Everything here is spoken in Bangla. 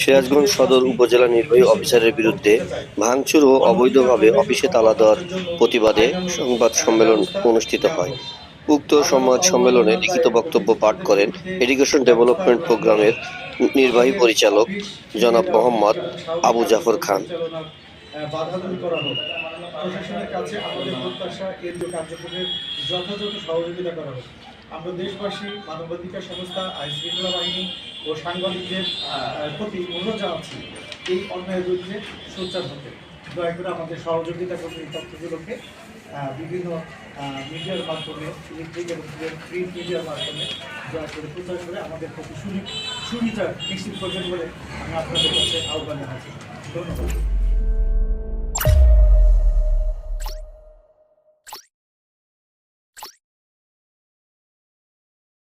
সিরাজগঞ্জ সদর উপজেলা নির্বাহী অফিসারের বিরুদ্ধে ভাঙচুর ও অবৈধভাবে অফিসে তালা দেওয়ার প্রতিবাদে সংবাদ সম্মেলন অনুষ্ঠিত হয়। উক্ত সংবাদ সম্মেলনে লিখিত বক্তব্য পাঠ করেন এডুকেশন ডেভেলপমেন্ট প্রোগ্রামের নির্বাহী পরিচালক জনাব মোহাম্মদ আবু জাফর খান। প্রশাসনের কাছে আমাদের প্রত্যাশা কেন্দ্রীয় কার্যক্রমের যথাযথ সহযোগিতা করা হোক আমরা দেশবাসী, মানবাধিকার সংস্থা আইন শৃঙ্খলা বাহিনী ও সাংবাদিকদের প্রতি অনুরোধ জানাচ্ছি এই অন্যায়ের বিরুদ্ধে সোচ্চার হতে। দয়া করে আমাদের সহযোগিতা করতে এই তথ্যগুলোকে বিভিন্ন মিডিয়ার মাধ্যমে ইলেকট্রিক এবং প্রিন্ট মিডিয়ার মাধ্যমে দয়া করে প্রচার করে আমাদের প্রতি সুবি- সুবিধা নিশ্চিত করবেন বলে আমি আপনাদের কাছে আহ্বান জানাচ্ছি। ধন্যবাদ।